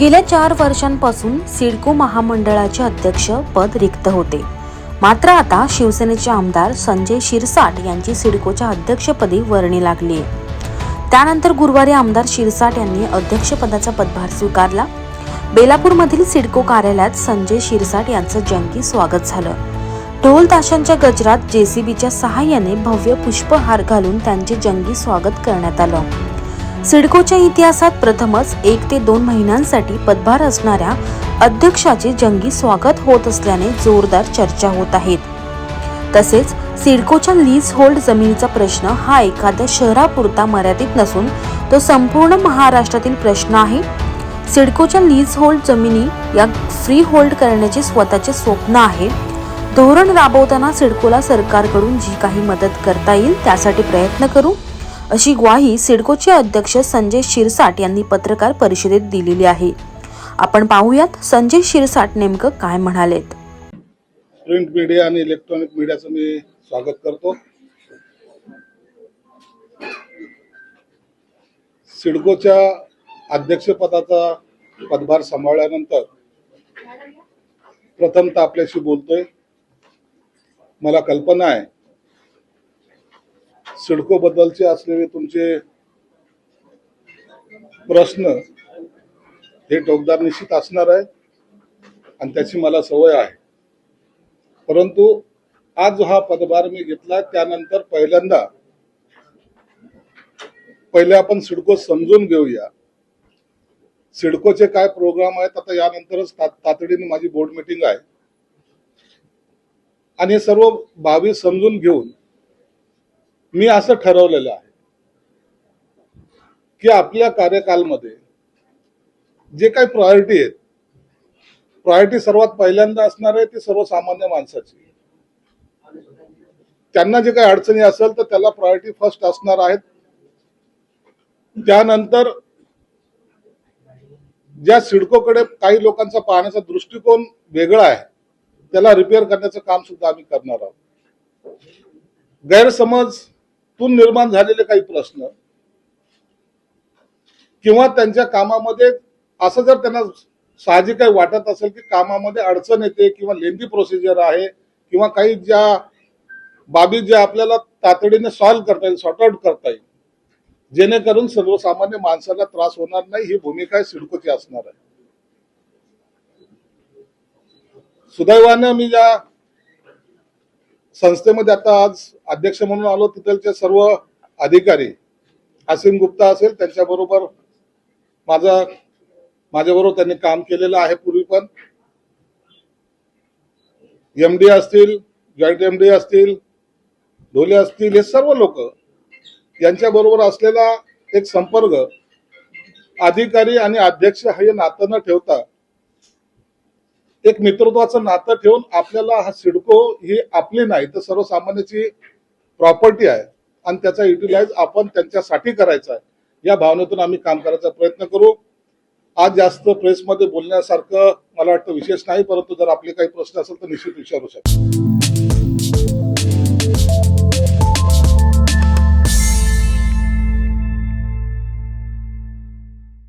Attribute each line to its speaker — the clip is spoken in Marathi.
Speaker 1: गेल्या चार वर्षांपासून सिडको महामंडळाचे अध्यक्ष पद रिक्त होते. मात्र आता शिवसेनेचे आमदार संजय शिरसाट यांची सिडकोच्या अध्यक्षपदी वर्णी लागली. त्यानंतर गुरुवारी आमदार शिरसाट यांनी अध्यक्षपदाचा पदभार स्वीकारला. बेलापूरमधील सिडको कार्यालयात संजय शिरसाट यांचं जंगी स्वागत झालं. ढोल ताशांच्या गजरात जेसीबीच्या सहाय्याने भव्य पुष्पहार घालून त्यांचे जंगी स्वागत करण्यात आलं. सिडकोच्या इतिहासात प्रथमच एक ते दोन महिन्यांसाठी पदभार असणाऱ्या अध्यक्षाचे जंगी स्वागत होत असल्याने जोरदार चर्चा होत आहेत. तसेच सिडकोच्या लीज होल्ड जमिनीचा प्रश्न हा एखाद्या शहरापुरता मर्यादित नसून तो संपूर्ण महाराष्ट्रातील प्रश्न आहे. सिडकोच्या लीज होल्ड जमिनी या फ्री होल्ड करण्याचे स्वतःचे स्वप्न आहे. धोरण राबवताना सिडकोला सरकारकडून जी काही मदत करता येईल त्यासाठी प्रयत्न करू. अशी ग्वाही सिडकोचे अध्यक्ष संजय शिरसाट यांनी पत्रकार परिषदेत दिलेली आहे. आपण पाहूयात संजय शिरसाट नेमकं काय म्हणालेत.
Speaker 2: प्रिंट मीडिया आणि इलेक्ट्रॉनिक मीडियाचं मी स्वागत करतो. सिडकोच्या अध्यक्षपदाचा पदभार सांभाळल्यानंतर प्रथमतः आपल्याशी बोलतोय. मला कल्पना आहे सिडको बद्दलचे असलेले तुमचे प्रश्न हे टोकदार निश्चित असणार आहे आणि त्याची मला सवय आहे. परंतु आज जो हा पदभार मी घेतला त्यानंतर पहिल्यांदा पहिले आपण सिडको समजून घेऊया. सिडकोचे काय प्रोग्राम आहेत आता यानंतरच तातडीने माझी बोर्ड मीटिंग आहे. आणि हे सर्व बाबी समजून घेऊन मी असं ठरवलेलं आहे की आपल्या कार्यकालमध्ये जे काही प्रायोरिटी आहेत प्रायोरिटी सर्वात पहिल्यांदा असणार आहे ती सर्वसामान्य माणसाची. त्यांना जे काही अडचणी असेल तर त्याला प्रायोरिटी फर्स्ट असणार आहेत. त्यानंतर ज्या सिडकोकडे काही लोकांचा पाहण्याचा दृष्टिकोन वेगळा आहे त्याला रिपेअर करण्याचं काम सुद्धा आम्ही करणार आहोत. गैरसमज त्यातून निर्माण झालेले काही प्रश्न. किंवा त्यांच्या कामामध्ये असं जर त्यांना साहजिक काही वाटत असेल की कामामध्ये अडचण येते किंवा लेंदी प्रोसिजर आहे किंवा काही ज्या बाबी ज्या आपल्याला तातडीने सॉल्व्ह करता येईल सॉर्ट आउट करता येईल जेणेकरून सर्वसामान्य माणसाला त्रास होणार नाही ही भूमिका सिडकोची असणार आहे. सुदैवानं मी ज्या संस्थेमध्ये आता आज अध्यक्ष म्हणून आलो तिथलचे सर्व अधिकारी. असीम गुप्ता असेल त्यांच्याबरोबर माझा माझ्याबरोबर त्यांनी काम केलेलं आहे पूर्वी पण. एम डी असतील जॉईंट एम डी असतील ढोले असतील हे सर्व लोक यांच्या बरोबर असलेला एक संपर्क अधिकारी आणि अध्यक्ष हे नातं न ठेवता एक मित्रत्वाचं नातं ठेवून आपल्याला हा सिडको ही आपली नाही तर सर्वसामान्याची प्रॉपर्टी आहे आणि त्याचा युटिलाइज आपण त्यांच्यासाठी करायचा आहे. या भावनेतून आम्ही काम करायचा प्रयत्न करू. आज जास्त प्रेसमध्ये बोलण्यासारखं मला वाटतं विशेष नाही परंतु जर आपले काही प्रश्न असेल तर निश्चित विचारू शकतो.